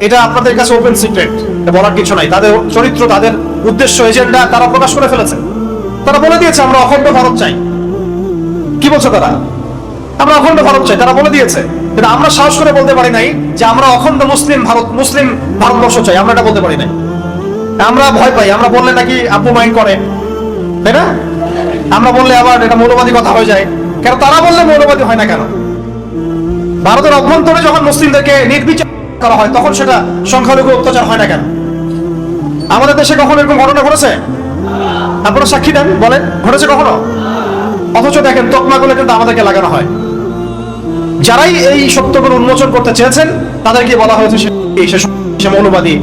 এটা আপনাদের কাছে ওপেন সিক্রেট বলার কিছু নাই। তাদের চরিত্র, তাদের উদ্দেশ্য এজেন্ডা তারা প্রকাশ করে ফেলেছে। তারা বলে দিয়েছে, আমরা অখণ্ড ভারত চাই। কি বলছে তারা? আমরা অখণ্ড ভারত চাই, তারা বলে দিয়েছে। কিন্তু আমরা সাহস করে বলতে পারি নাই যে আমরা অখণ্ড মুসলিম ভারত, মুসলিম ভারতবর্ষ চাই। আমরা এটা বলতে পারি নাই। আমরা ভয় পাই, আমরা বললে নাকি আপু মাইন্ড করে। তাই না? আমরা বললে আবার এটা মৌলবাদী কথা হয়ে যায়। কেন তারা বললে মৌলবাদী হয় না কেন? ভারতের অভ্যন্তরে যখন মুসলিমদেরকে নির্বিচার করা হয়, তখন সেটা সংখ্যালঘু অত্যাচার হয় না কেন? আমাদের দেশে কখনো এরকম ঘটনা ঘটেছে? আপনারা সাক্ষী দেন, বলেন, ঘটেছে কখনো? অথচ দেখেন তকমাগুলো কিন্তু আমাদেরকে লাগানো হয়। যারাই এই সত্যগুলো উন্মোচন করতে চেয়েছেন, তাদেরকে বলা হয়েছে মৌলবাদী।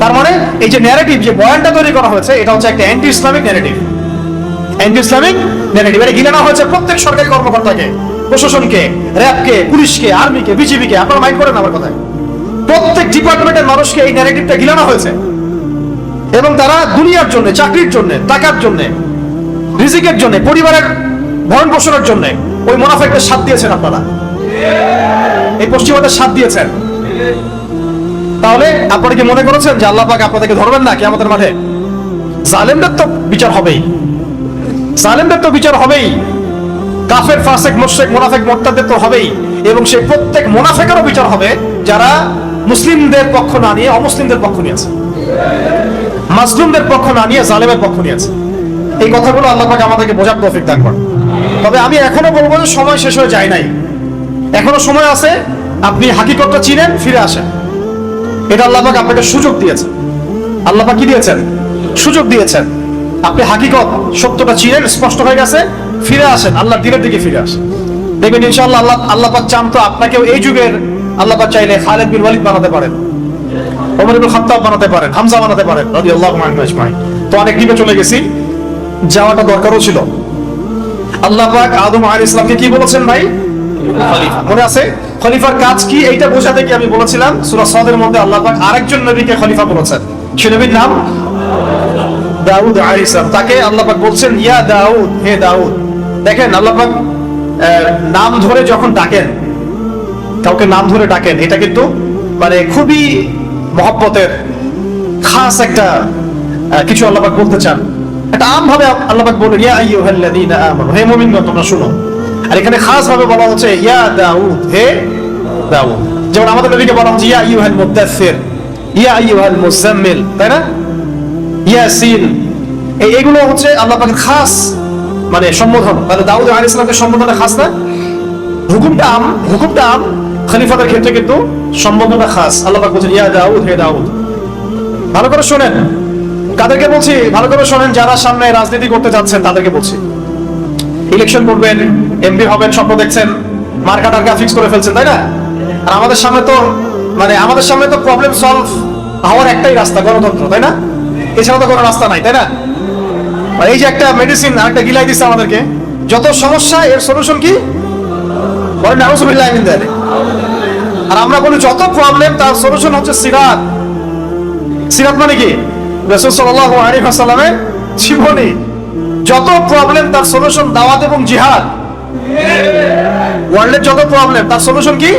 তার মানে এই যে ন্যারেটিভ যে বয়ানটা তৈরি করা হয়েছে, এটা হচ্ছে একটা anti Islamic narrative anti Islamic narrative এটা গিলানো হয়েছে প্রত্যেক সরকারি কর্মকর্তাকে, প্রশাসনকে, র্যাবকে, পুলিশকে, আর্মিকে, বিজিবিকে, আপনারা মাইন্ড করেন আমার কথায়। প্রত্যেক ডিপার্টমেন্টের মানুষকে এই ন্যারেটিভটা গিলানো হয়েছে। এবং তারা দুনিয়ার জন্য, চাকরির জন্য, টাকার জন্য, রিজিকের জন্য, পরিবারের ভরণ পোষণের জন্য ওই মোনাফেকদের সাথ দিয়েছেন আপনারা। এই পশ্চিমাদের সাথ দিয়েছেন। তাহলে আপনারা কি মনে করেছেন যে আল্লাহ পাক আপনাদেরকে ধরবেন না আমাদের মাঠে? জালেমদের তো বিচার হবেই। জালেমদের তো বিচার হবেই। কাফের, ফাসেক, মুশরিক, মুনাফিক, মোরতাদের তো হবেই। এবং সেই প্রত্যেক মুনাফিকেরও বিচার হবে যারা মুসলিমদের পক্ষ না নিয়ে, অমুসলিমদের পক্ষ নিয়েছে মাজলুমদের পক্ষ না নিয়ে, জালেমের পক্ষ নিয়েছে এই কথাগুলো আল্লাহ পাক আমাদেরকে বোঝার তৌফিক দান করেন। তবে আমি এখনও বলব যে সময় শেষ হয়ে যায় নাই। এখনও সময় আছে, আপনি হাকিকতটা চিনেন, ফিরে আসেন। এটা আল্লাহ পাক আপনাকে সুযোগ দিয়েছে। আল্লাহ পাক কি দিয়েছেন? সুযোগ দিয়েছেন। আপনি হাকিকত, সত্যটা চিনেন, স্পষ্ট হয়ে গেছে, ফিরে আসেন। আল্লাহ দিনের দিকে ফিরে আসেন। দেখবেন ইনশাআল্লাহ, আল্লাহ আল্লাহ পাক চান তো আপনাকেও এই যুগের আল্লাহ চাইলে খালেদ বিন ওয়ালিদ বানাতে পারেন ওমর ইবনে খাত্তাব বানাতে পারেন হামজা বানাতে পারেন রাদিয়াল্লাহু আনহু আজমাইন। তো অনেক ডিপে চলে গেছি যাওয়াটা দরকারও ছিল। আল্লাহ পাক আদম আলাইহিস ইসলামকে কি বলেছেন ভাই? মনে আছে? খলিফার কাজ কি? এইটা বোঝাতে কি আমি বলেছিলাম সূরা সাদের মধ্যে আল্লাহ পাক আরেকজন নবীকে খলিফা বলেছেন। সে নবীর নাম? দাউদ আলাইহিস তাকে আল্লাহ পাক বলছেন ইয়া দাউদ হে দাউদ। দেখেন আল্লাহ পাক নাম ধরে যখন ডাকেন কাউকে নাম ধরে ডাকেন, এটা কিন্তু মানে খুবই মহব্বতের খাস একটা কিছু আল্লাহবাক বলতে চান। এটা আম ভাবে আল্লাহবাক বলেন ইয়া আইয়ুহাল্লাযীনা আমানু হে মুমিনগণ, তোমরা শুনো। আর এখানে খাস ভাবে বলা হচ্ছে, ইয়া দাউদ হে দাউদ। যেমন আমাদের নবীকে বলা হচ্ছে, ইয়া আইয়ুহাল মুদাথ্থির ইয়া আইয়ুহাল মুজাম্মিল তাই না? ইয়াসিন এই এগুলো হচ্ছে আল্লাহ পাকের খাস মানে সম্বোধন। তাহলে দাউদ আলাইহিস সালামের সম্বোধনে খাস না? হুকুমটা আম হুকুমটা আম খলিফাদের ক্ষেত্রে কিন্তু সম্বোধনটা খাস। আল্লাহ বলছেন, ইয়া দাউদ, হে দাউদ। ভালো করে শোনেন। কাদেরকে বলছি, ভালো করে শোনেন, যারা সামনে রাজনীতি করতে যাচ্ছেন, তাদেরকে বলছি। ইলেকশন করবেন এমপি হবেন, স্বপ্ন দেখছেন, মার্কা টার্কা ফিক্স করে ফেলছেন, তাই না? আর আমাদের সামনে তো মানে আমাদের সামনে তো প্রবলেম সলভ হওয়ার একটাই রাস্তা, গণতন্ত্র, তাই না? এছাড়া তো কোনো রাস্তা নাই, তাই না? এই যে একটা মেডিসিন আর একটা গিলাই দিচ্ছে আমাদেরকে, যত সমস্যা, এর সলিউশন কি? বলেন নাউজুবিল্লাহ মিন যালিক। আর আমরা বলি, যত প্রবলেম তার সলিউশন হচ্ছে সিরাত। সিরাত মানে কি? রাসূল সাল্লাল্লাহু আলাইহি ওয়াসাল্লামের জীবনী। যত প্রবলেম তার সলিউশন দাওয়াত এবং জিহাদ। ওয়ার্ল্ডের যত প্রবলেম তার সলিউশন কি?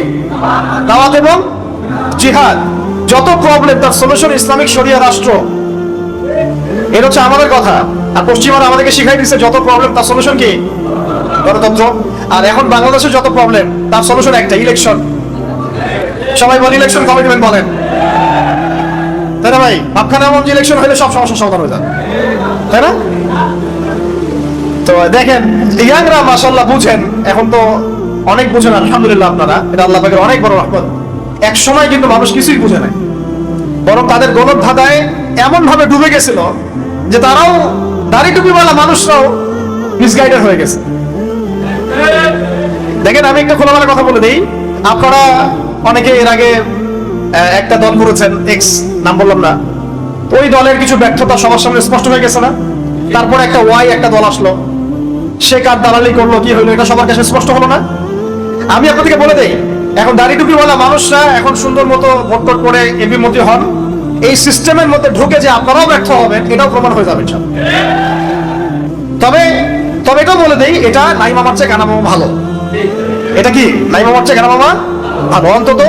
দাওয়াত এবং জিহাদ। যত প্রবলেম তার সলিউশন ইসলামিক শরিয়া রাষ্ট্র। এটা হচ্ছে আমাদের কথা। আর পশ্চিমারা আমাদেরকে শিখাই দিচ্ছে যত প্রবলেম তার সলিউশন কি? গণতন্ত্র। আর এখন বাংলাদেশের যত প্রবলেম তার সলিউশন একটা ইলেকশন সবাই বলে ইলেকশন কবে দেবেন বলেন? তাই না ভাই? ইলেকশন হলে সব সমস্যার সমাধান হয়ে তাই না? তো দেখেন, ইয়াংরা মাসাল্লাহ বুঝেন, এখন তো অনেক বুঝেন, আলহামদুলিল্লাহ আপনারা। এটা আল্লাহ পাকের অনেক বড় রহমত। এক সময় কিন্তু মানুষ কিছুই বুঝে নাই। বরং তাদের গলত ধাঁধায় এমন ভাবে ডুবে গেছিল যে তারাও দাড়ি টুপিওয়ালা মানুষরাও মিসগাইডেড হয়ে গেছে। দেখেন, আমি একটা খোলামেলা কথা বলে দিই। আপনারা অনেকে এর আগে একটা দল করেছেন এক্স নাম বললাম না। ওই দলের কিছু ব্যর্থতা সবার সামনে স্পষ্ট হয়ে গেছে না? তারপর একটা ওয়াই একটা দল আসলো। সে কার দালালি করল, কি হইল, এটা সবার কাছে স্পষ্ট হলো না? আমি আপনাদেরকে বলে দেই, এখন দাড়ি টুপিওয়ালা মানুষরা এখন সুন্দর মতো ভোট করে এমপি মন্ত্রী হন। এই সিস্টেমের মধ্যে ঢুকে যে আপনারাও ব্যর্থ হবেন, এটাও প্রমাণ হয়ে যাবে। তবে তবে এটাও বলে দেই, এটা নাই মামার চেয়ে মামা ভালো। এটা কি? নাই মামার চেয়ে গানা মামা ভালো। অন্তত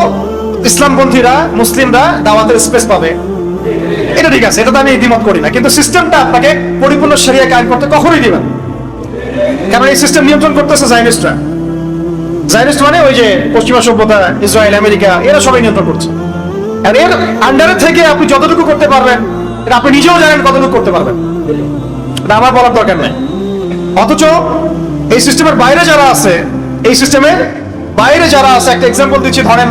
ইসলামপন্থীরা, মুসলিমরা দাওয়াতের স্পেস পাবে। এটা ঠিক আছে, এটা তো আমি দ্বিমত করি না। কিন্তু সিস্টেমটা আপনাকে পরিপূর্ণ সেরিয়া কায়েম করতে কখনোই দিবেন কারণ এই সিস্টেম নিয়ন্ত্রণ করতেছে জাইনিস্টরা জাইনিস্ট মানে ওই যে পশ্চিমা সভ্যতা, ইসরায়েল, আমেরিকা, এরা সবাই নিয়ন্ত্রণ করছে। আর এর আন্ডারে থেকে আপনি যতটুকু করতে পারবেন, এটা আপনি নিজেও জানেন কতটুকু করতে পারবেন। এটা আমার বলার দরকার নেই। অথচ এই সিস্টেমের বাইরে যারা আছে এই সিস্টেমের বাইরে যারা আছে, একটা এক্সাম্পল দিচ্ছি, ধরেন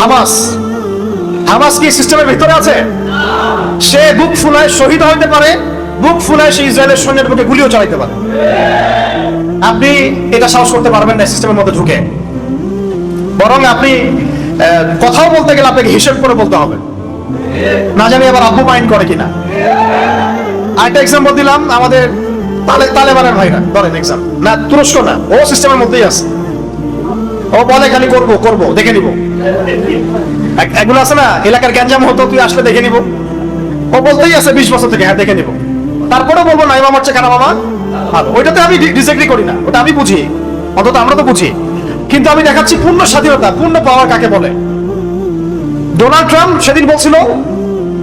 হামাস। হামাস কি সিস্টেমের ভিতরে আছে? সে বুক ফুলায় শহীদ হইতে পারে, বুক ফুলায় সে ইসরায়েলের সৈন্যের বুকে গুলিও চালাইতে পারে। আপনি এটা সাহস করতে পারবেন না সিস্টেমের মধ্যে ঢুকে। বরং আপনি কথাও বলতে গেলে আপনাকে হিসেব করে বলতে হবে। না জানি আবার আব্বু মাইন্ড করে কিনা। আরেকটা এক্সাম্পল দিলাম আমাদের তালে তালেবানের ভাইরা। ধরেন এক্সাম না, তুরস্ক না, ও সিস্টেমের মধ্যেই আছে। ও বলে খালি করব করব, দেখে নিব। এগুলো আছে না, এলাকার গ্যাঞ্জাম হতো, তুই আসলে দেখে নিব। ও বলতেই আছে বিশ বছর থেকে হ্যাঁ দেখে নিব। তারপরে বলব নাই মামার চেয়ে খারাপ মামা ভালো ওইটাতে আমি ডিসএগ্রি করি না, ওটা আমি বুঝি। অন্তত আমরা তো বুঝি। কিন্তু আমি দেখাচ্ছি পূর্ণ স্বাধীনতা, পূর্ণ পাওয়ার কাকে বলে? ডোনাল্ড ট্রাম্প সেদিন বলছিল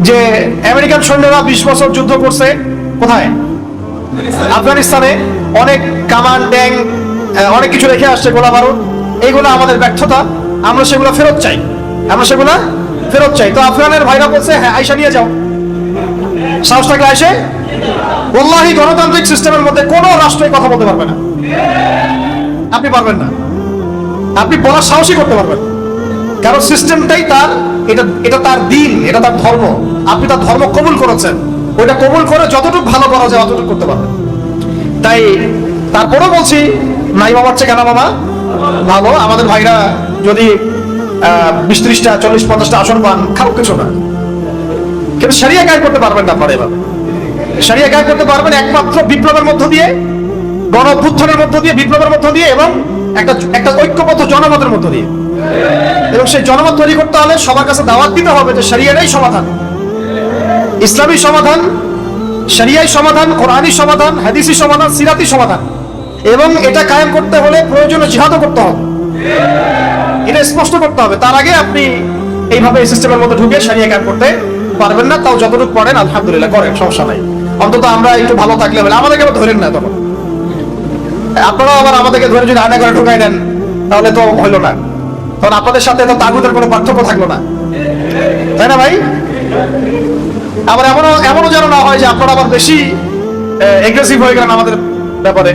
যে, আমেরিকান সৈন্যরা বিশ বছর যুদ্ধ করছে, কোথায়? আফগানিস্তানে। অনেক কামান ট্যাং অনেক কিছু রেখে আসছে গোলা বারুদ। এইগুলো আমাদের ব্যর্থতা। আমরা সেগুলো ফেরত চাই। আমরা সেগুলো ফেরত চাই। তো আফগানের ভাইরা বলছে হ্যাঁ আইসা নিয়ে যাও। সাহস থাকলে আসে ওল্লাহি গণতান্ত্রিক সিস্টেমের মধ্যে কোনো রাষ্ট্রই কথা বলতে পারবে না। আপনি পারবেন না। আপনি বলার সাহসই করতে পারবেন। কারণ সিস্টেমটাই তার, এটা এটা তার দিন, এটা তার ধর্ম। আপনি তার ধর্ম কবুল করেছেন। ওইটা কবুল করে যতটুকু ভালো করা যায়, অতটুকু করতে পারবেন। তাই তারপরেও বলছি, নাই বাবার চেয়ে কেন বাবা ভালো, আমাদের ভাইরা যদি বিশ ত্রিশটা, চল্লিশ পঞ্চাশটা আসন পান, খারাপ কিছু না। কিন্তু সারিয়া গায়ে করতে পারবেন না আপনারা এভাবে সারিয়া গায়ে করতে পারবেন একমাত্র বিপ্লবের মধ্য দিয়ে গণ অভ্যুত্থানের মধ্য দিয়ে, বিপ্লবের মধ্য দিয়ে এবং একটা একটা ঐক্যবদ্ধ জনমতের মধ্য দিয়ে। এবং সেই জনমত তৈরি করতে হলে সবার কাছে দাওয়াত দিতে হবে যে শরিয়াটাই সমাধান। ইসলামী সমাধান শরিয়াই সমাধান, কোরআনই সমাধান হাদিসি সমাধান সিরাতি সমাধান। এবং এটা কায়েম করতে হলে প্রয়োজনীয় জিহাদও করতে হবে। এটা স্পষ্ট করতে হবে। তার আগে আপনি এইভাবে এই সিস্টেমের মধ্যে ঢুকে সারিয়ে কায়েম করতে পারবেন না। তাও যতটুকু পড়েন আলহামদুলিল্লাহ করেন, সমস্যা নাই। অন্তত আমরা একটু ভালো থাকলে বলে আমাদেরকে আবার ধরেন না তখন। আপনারাও আবার আমাদেরকে ধরে যদি আয়না করে ঢুকাই দেন, তাহলে তো হইল না। তখন আপনাদের সাথে তো তাগুদের কোনো পার্থক্য থাকল না। তাই না ভাই? আবার এমনও এমনও যেন না হয় যে আপনারা আবার বেশি এগ্রেসিভ হয়ে গেলেন আমাদের ব্যাপারে।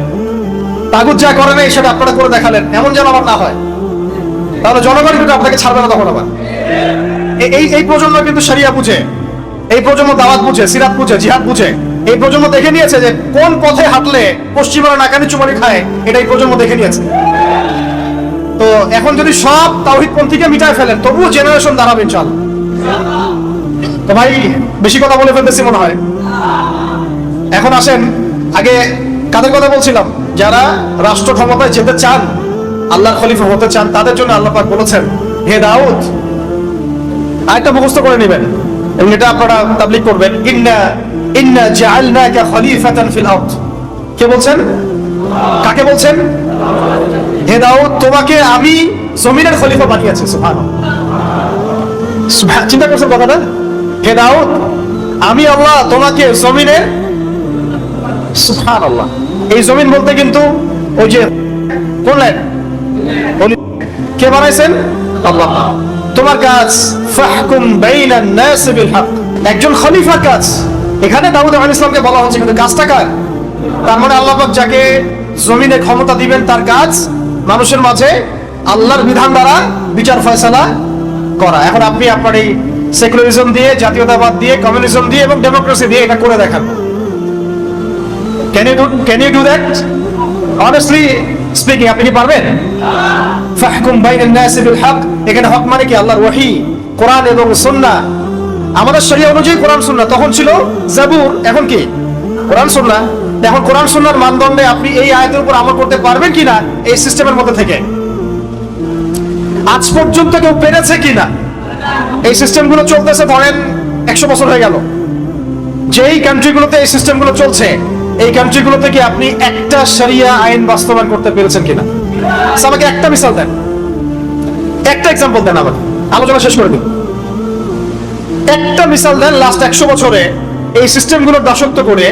তাগুদ যা করে নাই সেটা আপনারা করে দেখালেন, এমন যেন আবার না হয়। তাহলে জনগণ কিন্তু আপনাকে ছাড়বে না তখন আবার। এই এই প্রজন্ম কিন্তু সারিয়া বুঝে, এই প্রজন্ম দাওয়াত বুঝে, সিরাত বুঝে, জিহাদ বুঝে। এই প্রজন্ম দেখে নিয়েছে যে কোন পথে হাঁটলে পশ্চিমারা নাকানি চুমারি খায়, এটা এই প্রজন্ম দেখে নিয়েছে। তো এখন যদি সব তাওহিদ পন্থীকে মিটায় ফেলেন, তবুও জেনারেশন দাঁড়াবে চল তো ভাই, বেশি কথা বলে ফেলতেছি মনে হয়। এখন আসেন, আগে কাদের কথা বলছিলাম? যারা রাষ্ট্র ক্ষমতায় যেতে চান, আল্লাহর খলিফা হতে চান, তাদের জন্য আল্লাহ পাক বলেছেন, হে দাউদ আরেকটা মুখস্থ করে নেবেন। এবং এটা আপনারা তাবলিগ করবেন, ইন্না ইন্না জাআলনাকা খলিফাতান ফিল আরদ। কে বলছেন? কাকে বলছেন? হে দাউদ, তোমাকে আমি জমিনের খলিফা বানিয়েছি সুবহান- চিন্তা করছেন কথাটা? হে দাউদ, আমি আল্লাহ তোমাকে জমিনের সুবহানাল্লাহ এই জমিন বলতে কিন্তু ওই যে বলি- কে বানাইছেন? আল্লাহ। তোমার কাজ, ফাহকুম বাইনান নাস বিল হক একজন খলিফার কাজ। এখানে দাউদ আলাইহিস ইসলামকে বলা হচ্ছে, কিন্তু কাজটা কার? তার মানে আল্লাহ পাক যাকে জমিনে ক্ষমতা দিবেন, তার কাজ মানুষের মাঝে আল্লাহর বিধান দ্বারা বিচার ফয়সালা করা। এখন আপনি আপনার এই সেকুলারিজম দিয়ে, জাতীয়তাবাদ দিয়ে, কমিউনিজম দিয়ে এবং ডেমোক্রেসি দিয়ে এটা করে দেখান। Can you do can you do that honestly speaking আপনি কি পারবেন? ফাহকুম বাইনান নাস বিল হক। এখানে হক মানে কি? আল্লাহর ওহী, কোরআন এবং সুন্নাহ। আমাদের শরীয়ত অনুযায়ী কোরআন সুন্নাহ। তখন ছিল জাবুর, এখন কি? কোরআন সুন্নাহ। এখন কোরআন সুন্নাহর মানদণ্ডে আপনি এই আয়াতের উপর আমল করতে পারবেন কিনা? এই সিস্টেমের মধ্যে থেকে। আজ পর্যন্ত কেউ পেরেছে কিনা? এই সিস্টেমগুলো চলতেছে, ধরেন একশো বছর হয়ে গেল। যেই কান্ট্রিগুলোতে এই সিস্টেমগুলো চলছে এই কান্ট্রিগুলোতে কি আপনি একটা শরিয়া আইন বাস্তবায়ন করতে পেরেছেন কিনা? আমাকে একটা মিসাল দেন। একটা এক্সাম্পল দেন আমাকে। আলোচনা শেষ করে দিন। একটা মিসাল দেন লাস্ট একশো বছরে এই সিস্টেমগুলোর দাসত্ব করে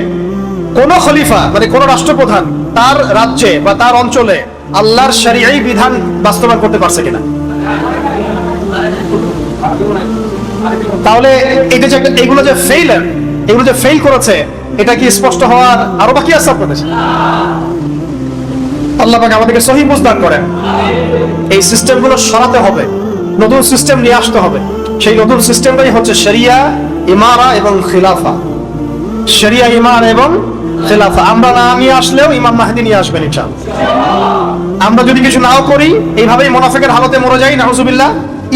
কোন খলিফা মানে কোন রাষ্ট্রপ্রধান তার রাজ্যে বা তার অঞ্চলে আল্লাহর শরিয়াই বিধান বাস্তবায়ন করতে পারছে কিনা? তাহলে এটা যে এগুলো যে ফেইলার এগুলো যে ফেল করেছে এটা কি স্পষ্ট হওয়ার আরও বাকি আছে আপনাদের? আল্লাহ পাক আমাদেরকে সহি বুঝদান করেন। এই সরাতে হবে, নতুন সিস্টেম নিয়ে আসতে হবে। সেই নতুন সিস্টেমটাই হচ্ছে শরিয়া, ইমারা এবং খিলাফা। শরিয়া, ইমার এবং খিলাফা। আমরা না নিয়ে আসলেও ইমাম মাহদি নিয়ে আসবেন ইনশাআল্লাহ। আমরা যদি কিছু নাও করি, এইভাবেই মোনাফেকের হালতে মরে যাই নাহজুবিল্লাহ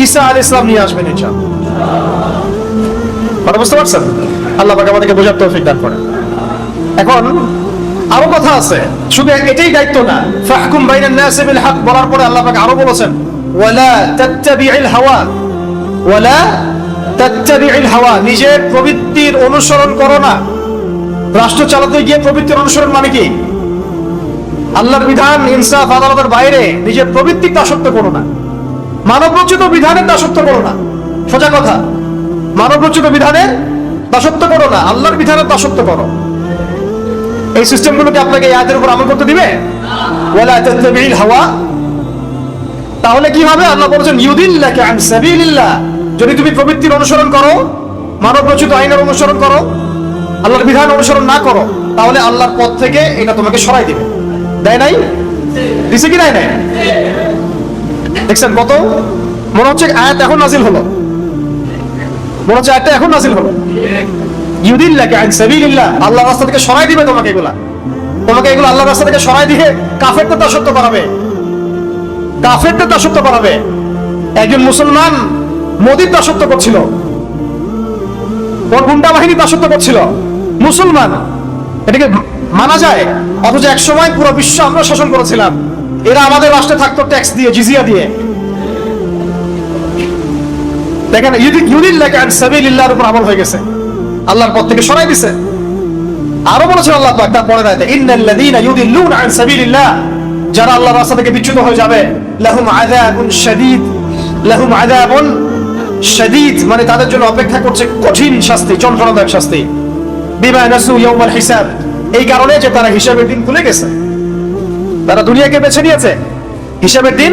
ঈসা আল ইসলাম নিয়ে আসবেন কথা বুঝতে পারছেন? আল্লাহ পাক আমাদেরকে বোঝার তৌফিক দান করেন। এখন আরও কথা আছে, শুধু এটাই দায়িত্ব না। ফাহকুম বাইনান নাসি বিল হক বলার পরে আল্লাহ পাক আরও বলেছেন, ওয়ালা তাত্তাবিউল হাওয়া, ওয়ালা তাত্তাবিউল হাওয়া, নিজের প্রবৃত্তির অনুসরণ করো না। রাষ্ট্র চালাতে গিয়ে প্রবৃত্তির অনুসরণ মানে কি? আল্লাহর বিধান, ইনসাফ, আদালতের বাইরে নিজের প্রবৃত্তির দাসত্ব করো না। মানব রচিত বিধানের দাসত্ব করো না। সোজা কথা মানব রচিত বিধানের দাসত্ব করো না, আল্লাহর বিধানের দাসত্ব করো। এই সিস্টেমগুলোকে আপনাকে আয়াতের উপর আমল করতে দিবে? হাওয়া। তাহলে কি হবে? আল্লাহ বলেছেন, ইউদিল্লাকা আন সাবিলিল্লাহ। যদি তুমি প্রবৃত্তির অনুসরণ করো মানব রচিত আইনের অনুসরণ করো, আল্লাহর বিধান অনুসরণ না করো, তাহলে আল্লাহর পথ থেকে এটা তোমাকে সরাই দিবে। দেয় নাই? দিছে কি দেয় নাই? দেখছেন কত? মনে হচ্ছে আয়াত এখন নাজিল হলো। হচ্ছে আয়াতটা এখন নাজিল হলো। ইউদিল্লাকে সাবিলিল্লাহ। রাস্তা থেকে সরাই দিবে তোমাকে তোমাকে এগুলো রাস্তা থেকে সরাই দিয়ে করাবে করাবে একজন মুসলমান মোদির দাসত্ব করছিল। ওর গুন্ডা বাহিনী দাসত্ব করছিল। মুসলমান, এটাকে মানা যায়। অথচ এক সময় পুরো বিশ্ব আমরা শাসন করেছিলাম। এরা আমাদের রাষ্ট্রে থাকতো ট্যাক্স দিয়ে, জিজিয়া দিয়ে। দেখেন ইউদিক ইউদিল্লাহ আন সাবিলিল্লাহর উপর আমল হয়ে গেছে। আল্লাহর পথ থেকে সরাই দিছে। আরও বলেছেন আল্লাহ পাক, তার পরে রাতে ইন্নাল্লাযীনা ইউদিল্লুনা আন সাবিলিল্লাহ। যারা আল্লাহর রাস্তা থেকে বিচ্যুত হয়ে যাবে, লাহুম আযাবুন শাদীদ। লাহুম আযাবুন শাদীদ মানে তাদের জন্য অপেক্ষা করছে কঠিন শাস্তি, যন্ত্রণাদায়ক শাস্তি। বিমা নাসু ইয়াউমাল হিসাব। এই কারণে যে তারা হিসাবের দিন ভুলে গেছে। তারা দুনিয়াকে বেছে নিয়েছে। হিসাবের দিন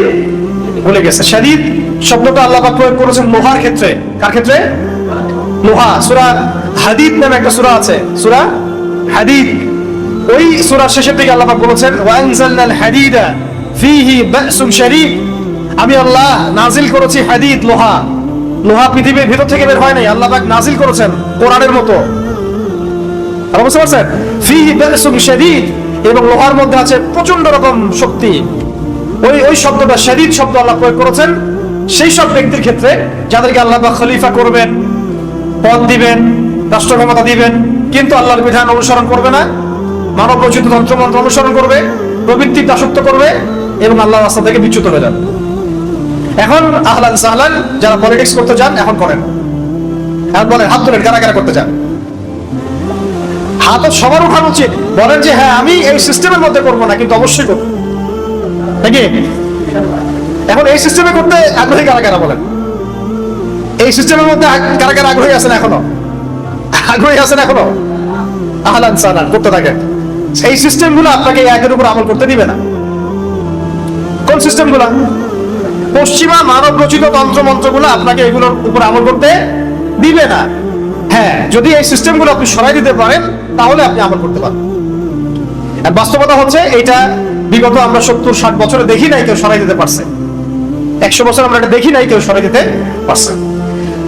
ভুলে গেছে। শাদীদ শব্দটা আল্লাহ প্রয়োগ করেছেন লোহার ক্ষেত্রে। কার ক্ষেত্রে? লোহা, সূরা হাদিদ নামে একটা সূরা আছে। সূরা হাদিদ। ওই সূরার শেষের দিকে আল্লাহ পাক বলেছেন ওয়ানজালনাল হাদিদা ফীহি বাসুন শারীক আমি আল্লাহ নাজিল করেছি হাদিদ, লোহা। লোহা পৃথিবীর ভিতর থেকে বের হয় নাই। আল্লাহ পাক নাজিল করেছেন কোরআনের মতো। বুঝতে পারছেন ফীহি বাসুন শারীক এবং লোহার মধ্যে আছে প্রচণ্ড রকম শক্তি। ওই ওই শব্দটা শরীর শব্দ আল্লাহ প্রয়োগ করেছেন। সেই সব ব্যক্তির ক্ষেত্রে যাদেরকে আল্লাহ পাক খলিফা করবেন, পদ দিবেন রাষ্ট্র ক্ষমতা দিবেন, কিন্তু আল্লাহর বিধান অনুসরণ করবে না, মানব রচিত তন্ত্রমন্ত্র অনুসরণ করবে, প্রবৃত্তির দাসত্ব করবে এবং আল্লাহ রাস্তা থেকে বিচ্যুত হয়ে যাবে। এখন আহলান সাহলান যারা পলিটিক্স করতে চান এখন করেন। এখন বলেন, হাত তোলেন, কারা কারা করতে চান হাত সবার উঠানো উচিত। বলেন যে হ্যাঁ আমি এই সিস্টেমের মধ্যে করব না, কিন্তু অবশ্যই করব। নাকি? এখন এই সিস্টেমে করতে আগ্রহী কারা কারা বলেন? এই সিস্টেমের মধ্যে কারা কারা আগ্রহী আছেন এখনও? আগ্রহী আছেন এখনও? আহলান সালান করতে থাকেন এই সিস্টেমগুলো আপনাকে একের উপর আমল করতে দিবে না। কোন সিস্টেমগুলো পশ্চিমা মানব রচিত তন্ত্র মন্ত্রগুলো আপনাকে এগুলোর উপর আমল করতে দিবে না। হ্যাঁ যদি এই সিস্টেমগুলো আপনি সরাই দিতে পারেন, তাহলে আপনি আমল করতে পারেন আর বাস্তবতা হচ্ছে এটা বিগত আমরা সত্তর ষাট বছরে দেখি নাই কেউ সরাই দিতে পারছে। একশো বছর আমরা এটা দেখি নাই কেউ সরাই দিতে পারছে।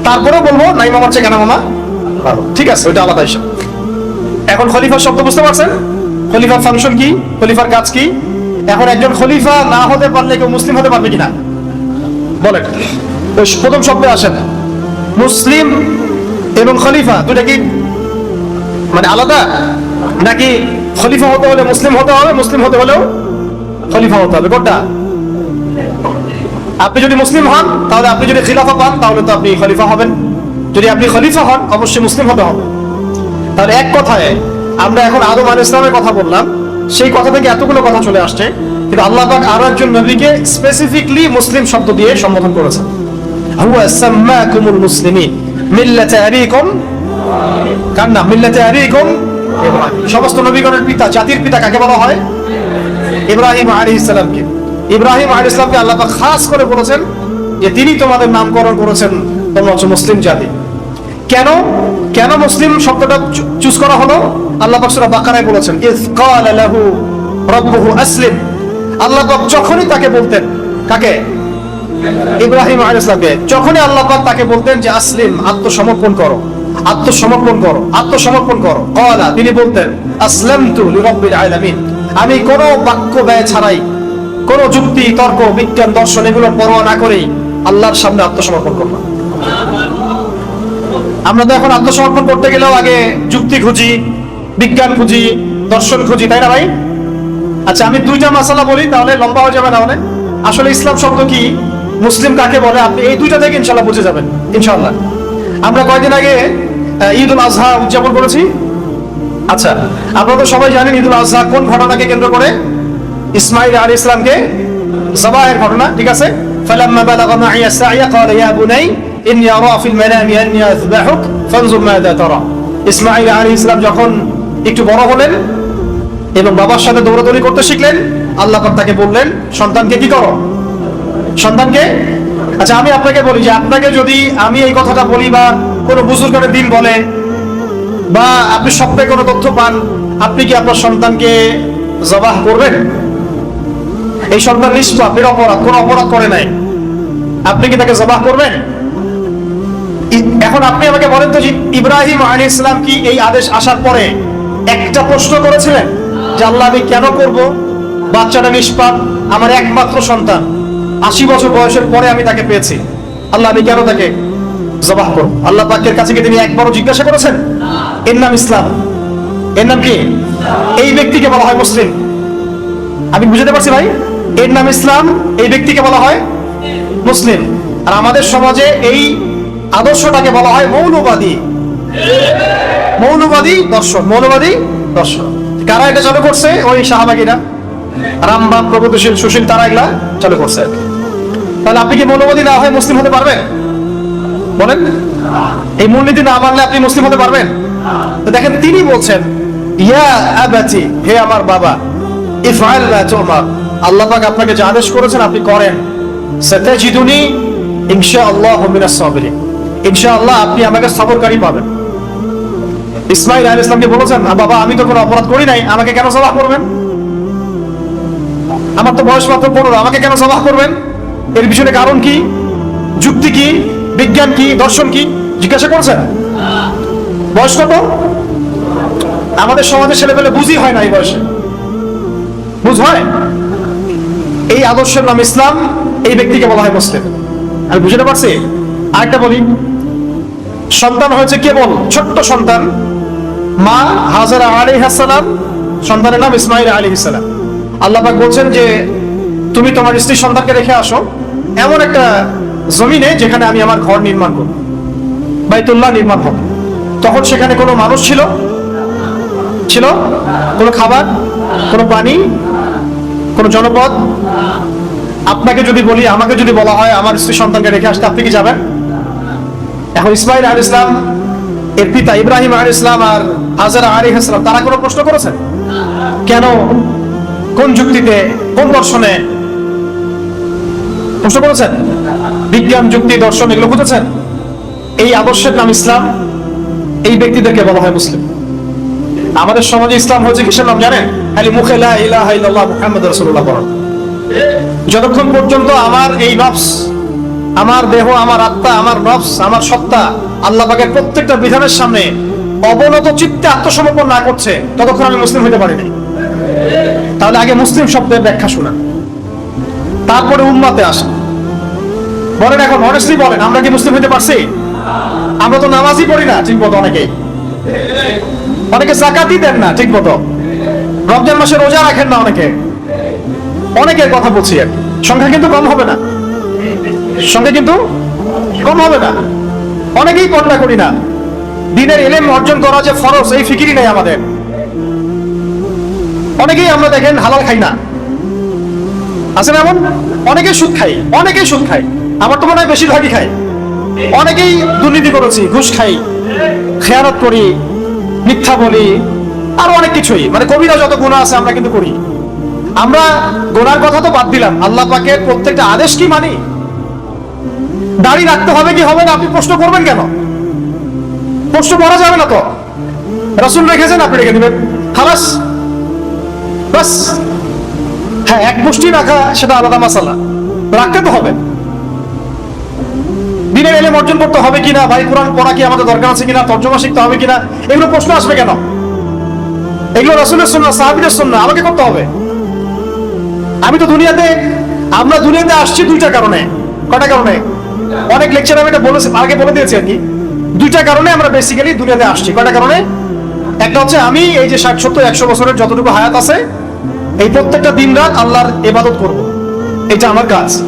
তারপরে বলব, নাই মামার চেয়ে কেন মামা? ভালো। ঠিক আছে, ওইটা আলাদা হিসাব। এখন খলিফার শব্দ বুঝতে পারছেন? খলিফার ফাংশন কি? খলিফার কাজ কি? এখন একজন খলিফা না হতে পারলে কেউ মুসলিম হতে পারবে কিনা? বলেন। প্রথম শব্দে আসেন। মুসলিম এবং খলিফা দুটা কি? মানে আলাদা? নাকি খলিফা হতে হলে মুসলিম হতে হবে, মুসলিম হতে হলেও খলিফা হতে হবে কোনটা আপনি যদি মুসলিম হন, তাহলে আপনি যদি খিলাফা পান, তাহলে তো আপনি খলিফা হবেন। যদি আপনি খলিফা হন, অবশ্যই মুসলিম হতে হবে। তাহলে এক কথায়, আমরা এখন আদম আল ইসলামের কথা বললাম। সেই কথা থেকে এতগুলো কথা চলে আসছে। কিন্তু আল্লাহ পাক আরও একজন নবীকে স্পেসিফিকলি মুসলিম শব্দ দিয়ে সম্বোধন করেছেন। হুয়া সাম্মাকুমুল মুসলিমিন, মিল্লাতে আবিকুম কার নাম? মিল্লাতে ইব্রাহিম। সমস্ত নবীগণের পিতা, জাতির পিতা কাকে বলা হয়? ইব্রাহিম আলাইহিস সালামকে। ইব্রাহিম আলাইহিস সালামকে আল্লাহ খাস করে বলেছেন যে তিনি তোমাদের নামকরণ করেছেন তোমরা হচ্ছে মুসলিম জাতি। কেন? কেন মুসলিম শব্দটা চুজ করা হলো? আল্লাহ বাকারায় বলেছেন আসলিম। আল্লাহ যখনই তাকে বলতেন, কাকে? ইব্রাহিম আলাইহিসসালামকে যখনই আল্লাহ তাকে বলতেন যে, আসলিম, আত্মসমর্পণ করো আত্মসমর্পণ করো আত্মসমর্পণ করো। ক্বালা, তিনি বলতেন, আসলামতু লিরাব্বিল আলামিন। আমি কোনো বাক্য ব্যয় ছাড়াই, কোনো যুক্তি, তর্ক, বিজ্ঞান, দর্শন এগুলো পরোয়া না করেই আল্লাহর সামনে আত্মসমর্পণ করলাম। আমরা তো এখন আত্মসমর্পণ করতে গেলেও আগে যুক্তি খুঁজি, বিজ্ঞান খুঁজি, দর্শন খুঁজি, তাই না ভাই? আচ্ছা আমি দুইটা মাসালা বলি, তাহলে লম্বা হয়ে যাবে না হলে আসলে ইসলাম শব্দ কি? মুসলিম কাকে বলে? আপনি এই দুইটা থেকে ইনশাল্লাহ বুঝে যাবেন ইনশাল্লাহ আমরা কয়দিন আগে ঈদ উল আজহা উদযাপন করেছি। আচ্ছা আপনারা তো সবাই জানেন ঈদ উল আজহা কোন ঘটনাকে কেন্দ্র করে ইসমাইল আলী ইসলামকে জবাহের ঘটনা ঠিক আছে فلما بلغ معي السعي قال يا بني إني أرى في المنام أني أذبحك فانظر ماذا ترى ইসমাইল আলী ইসলাম যখন একটু বড় হলেন এবং বাবার সাথে দৌড়াদৌড়ি করতে শিখলেন আল্লাহ পাক তাকে বললেন সন্তানকে কি করো সন্তানকে আচ্ছা আমি আপনাকে বলি যে আপনাকে যদি আমি এই কথাটা বলি বা কোনো বুজুর্গের দিন বলে বা আপনি স্বপ্নে কোনো তথ্য পান, আপনি কি আপনার সন্তানকে জবাহ করবেন? এই সন্তান নিষ্পাপ নিরপরাধ কোনো অপরাধ করে নাই। আপনি কি তাকে জবাহ করবেন? এখন আপনি আমাকে বলেন তো ইব্রাহিম আলী ইসলাম কি এই আদেশ আসার পরে একটা প্রশ্ন করেছিলেন যে আল্লাহ আমি কেন করব? বাচ্চাটা নিষ্পাপ, আমার একমাত্র সন্তান। আশি বছর বয়সের পরে আমি তাকে পেয়েছি। আল্লাহ আমি কেন তাকে জবাহ করব আল্লাহ পাকের কাছে কি তিনি একবারও জিজ্ঞাসা করেছেন, এর নাম ইসলাম। এর নাম কি? এই ব্যক্তিকে বলা হয় মুসলিম। আমি বুঝতে পারছি ভাই? এর নাম ইসলাম, এই ব্যক্তিকে বলা হয় মুসলিম। আর আমাদের সমাজে এই আদর্শটাকে বলা হয় মৌলবাদী। মৌলবাদী দর্শন মৌলবাদী দর্শন। কারা এটা চালু করছে? ওই শাহবাগীরা। রামবাম প্রগতিশীল সুশীল তারা এগুলা চালু করছে তাহলে আপনি কি মৌলবাদী না হয় মুসলিম হতে পারবেন? বলেন, এই মূলনীতি না মানলে আপনি মুসলিম হতে পারবেন? তো দেখেন, তিনি বলছেন, ইয়া আবাতি, হে আমার বাবা, ইফআল আল্লাহ পাক আপনাকে যে আদেশ করেছেন, আপনি করেন। ইনশাআল্লাহ মিনাস আপনি আমাকে সবরকারী পাবেন। ইসমাইল আলাইহিস ইসলামকে বলেছেন বাবা, আমি তো কোনো অপরাধ করি নাই, আমাকে কেন সবাহ করবেন? আমার তো বয়স মাত্র পনেরো, আমাকে কেন সবাহ করবেন? এর পিছনে কারণ কি? যুক্তি কি? বিজ্ঞান কি, দর্শন কি? জিজ্ঞাসা করছেন? বয়স কত? আমাদের সমাজের ছেলে পেলে বুঝি হয় না এই বয়সে। বুঝ হয়? এই আদর্শের নাম ইসলাম, এই ব্যক্তিকে বলা হয় মুসলিম। আমি বুঝতে পারছি? আরেকটা বলি। সন্তান হয়েছে কেবল ছোট্ট সন্তান। মা হাজারা আলী হাসালাম সন্তানের নাম ইসমাইল আলী হাসালাম আল্লাহ বলছেন যে, তুমি তোমার স্ত্রী সন্তানকে রেখে আসো। এমন একটা জমিনে যেখানে আমি আমার ঘর নির্মাণ করব, বাইতুল্লাহ নির্মাণ হবে। তখন সেখানে কোনো মানুষ ছিল? ছিল? কোনো খাবার? কোনো পানি? কোনো জনপদ? আপনাকে যদি বলি, আমাকে যদি বলা হয়, আমার স্ত্রী সন্তানকে রেখে আসতে, আপনি কি যাবেন? এখন ইসমাইল আল ইসলাম এর পিতা ইব্রাহিম আল ইসলাম আর হাজারা আলী ইসলাম তারা কোনো প্রশ্ন করেছেন কেন? কোন যুক্তিতে, কোন দর্শনে প্রশ্ন করেছেন? বিজ্ঞান, যুক্তি, দর্শন, এগুলো বুঝেছেন এই আদর্শের নাম ইসলাম, এই ব্যক্তিদেরকে বলা হয় মুসলিম। আমাদের সমাজে ইসলাম হচ্ছে কিসের নাম জানেন? খালি মুখে যতক্ষণ পর্যন্ত আমার এই নফস, আমার দেহ, আমার আত্মা, আমার নফস, আমার সত্তা আল্লাহ পাকের প্রত্যেকটা বিধানের সামনে অবনত চিত্তে আত্মসমর্পণ না করছে, ততক্ষণ আমি মুসলিম হতে পারি নাই। তাহলে আগে মুসলিম শব্দের ব্যাখ্যা শোনা তারপরে উম্মাতে আসা বলেন এখন অনেস্টলি বলেন, আমরা কি মুসলিম হতে পারছি? আমরা তো নামাজই পড়ি না, ঠিক মতো অনেকেই। অনেকে জাকাতই দেন না, ঠিক মতো। রমজান মাসে রোজা রাখেন না অনেকে। অনেকের কথা বলছি আর সংখ্যা কিন্তু কম হবে না। সংখ্যা কিন্তু কম হবে না। অনেকেই পড়না করি না। দিনের এলেম অর্জন করা যে ফরজ, এই ফিকিরি নেই আমাদের। অনেকেই আমরা দেখেন হালাল খাই না। আছে না এমন? অনেকে সুদ খাই অনেকেই সুদ খাই আমার তো মনে হয় বেশিরভাগই খাই অনেকেই দুর্নীতি করেছি, ঘুষ খাই, খেয়ানত করি, মিথ্যা বলি, আরও অনেক কিছুই। মানে কবিরা যত গুণা আছে আমরা কিন্তু করি। আমরা গোনার কথা তো বাদ দিলাম। আল্লাহ পাকের প্রত্যেকটা আদেশ কি মানি? দাড়ি রাখতে হবে কি হবে না? আপনি প্রশ্ন করবেন কেন? প্রশ্ন করা যাবে না তো। রসুল রেখেছেন, আপনি রেখে দিবেন। খালাস। বাস। হ্যাঁ এক মুষ্টি রাখা সেটা আলাদা মাসালা রাখতে তো হবে। দিনের এলেম অর্জন করতে হবে কিনা, ভাই কোরআন পড়া কি আমাদের দরকার আছে কিনা, তর্জমা শিখতে হবে কিনা, এগুলো প্রশ্ন আসবে কেন? এগুলো রসুলের সন্না সাহাবিদের সন্না আমাকে করতে হবে। আমি তো দুনিয়াতে, আমরা দুনিয়াতে আসছি দুইটা কারণে। কটা কারণে? অনেক লেকচার আমি এটা বলেছি আগে বলে দিয়েছি আর কি। দুইটা কারণে আমরা বেসিক্যালি দুনিয়াতে আসছি। কটা কারণে? একটা হচ্ছে আমি এই যে ষাট, সত্তর, একশো বছরের যতটুকু হায়াত আছে এই প্রত্যেকটা দিন রাত আল্লাহর এবাদত করব। এটা আমার কাজ।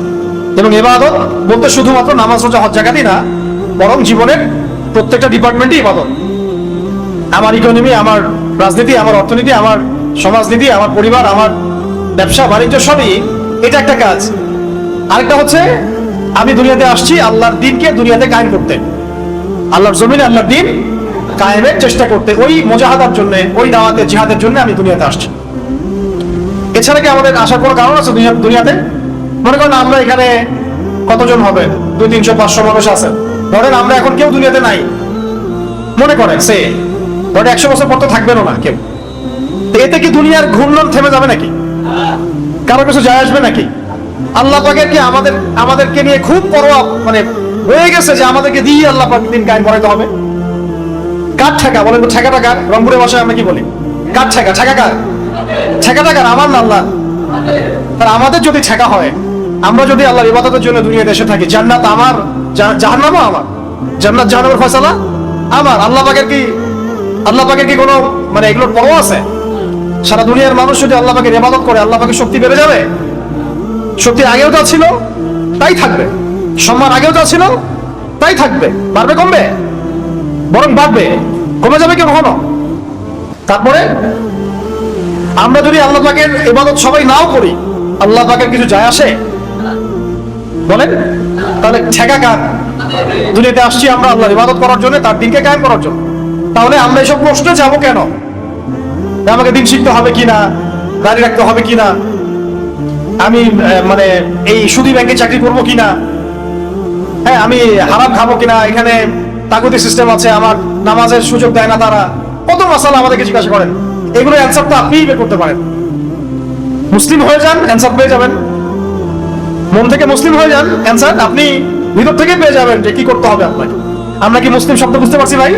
এবং এবাদত বলতে শুধুমাত্র নামাজ, রোজা, হজ জায়গাতেই না, বরং জীবনের প্রত্যেকটা ডিপার্টমেন্টই ইবাদত। আমার ইকোনমি, আমার রাজনীতি, আমার অর্থনীতি, আমার সমাজনীতি, আমার পরিবার, আমার ব্যবসা, বাণিজ্য সবই এটা একটা কাজ। আরেকটা হচ্ছে, আমি দুনিয়াতে আসছি আল্লাহর দিনকে দুনিয়াতে কায়েম করতে। আল্লাহর জমিনে আল্লাহর দিন কায়েমের চেষ্টা করতে। ওই মোজাহাদার জন্য, ওই দাওয়াতের জিহাদের জন্য আমি দুনিয়াতে আসছি। এছাড়া কি আমাদের আসার কোনো কারণ আছে দুনিয়াতে? মনে করেন আমরা এখানে কতজন হবে? দুই, তিনশো, পাঁচশো মানুষ আছেন ধরেন আমরা এখন কেউ দুনিয়াতে নাই। মনে করেন, সে। ধরেন একশো বছর পর তো থাকবেনও না কেউ। এতে কি দুনিয়ার ঘূর্ণন থেমে যাবে নাকি? কারও কিছু যায় আসবে নাকি? আল্লাহ পাকের কি আমাদের আমাদেরকে নিয়ে খুব পরোয়া মানে হয়ে গেছে যে আমাদেরকে দিয়ে আল্লাহ পাক দিন কায়েম করাইতে হবে। কার ঠেকা? বলেন ঠেকাটা কার? রংপুরের ভাষায় আমরা কি বলি? কার ঠেকা? ঠেকা কার? ঠেকাটা কার আমার না আল্লাহ। তার আমাদের যদি ঠেকা হয়, আমরা যদি আল্লাহর ইবাদতের জন্য দুনিয়া দেশে থাকি, জান্নাত আমার জাহান্নামও আমার। জান্নাত, জাহান্নামের ফয়সালা আমার। আল্লাহ পাকের কি আল্লাহ পাকের কি কোনো মানে এগুলোর পরও আছে? সারা দুনিয়ার মানুষ যদি আল্লাহ পাকের ইবাদত করে, আল্লাহ পাকের শক্তি বেড়ে যাবে? শক্তি আগেও যা ছিল, তাই থাকবে। সম্মান আগেও যা ছিল, তাই থাকবে। বাড়বে, কমবে। বরং বাড়বে। কমে যাবে কি কখনো? তারপরে আমরা যদি আল্লাহ পাকের ইবাদত সবাই নাও করি, আল্লাহ পাকের কিছু যায় আসে? বলেন, তাহলে ঠেকা কার? দুনিয়াতে আসছি আমরা আল্লাহ ইবাদত করার জন্য, তার দিনকে কায়েম করার জন্য। তাহলে আমরা এসব প্রশ্নে যাব কেন? আমাকে দিন শিখতে হবে কিনা, দাঁড়িয়ে রাখতে হবে কিনা? আমি মানে এই সুদী ব্যাংকে চাকরি করব কিনা? হ্যাঁ আমি হারাম খাব কিনা? এখানে তাগুতি সিস্টেম আছে, আমার নামাজের সুযোগ দেয় না তারা। কত মাসালা আমাদেরকে জিজ্ঞাসা করেন? এগুলো অ্যান্সার তো আপনিই বের করতে পারেন। মুসলিম হয়ে যান অ্যান্সার পেয়ে যাবেন। মন থেকে মুসলিম হয়ে যান অ্যান্সার আপনি ভিতর থেকে পেয়ে যাবেন যে কি করতে হবে আপনাকে। আমরা কি মুসলিম শব্দ বুঝতে পারছি ভাই?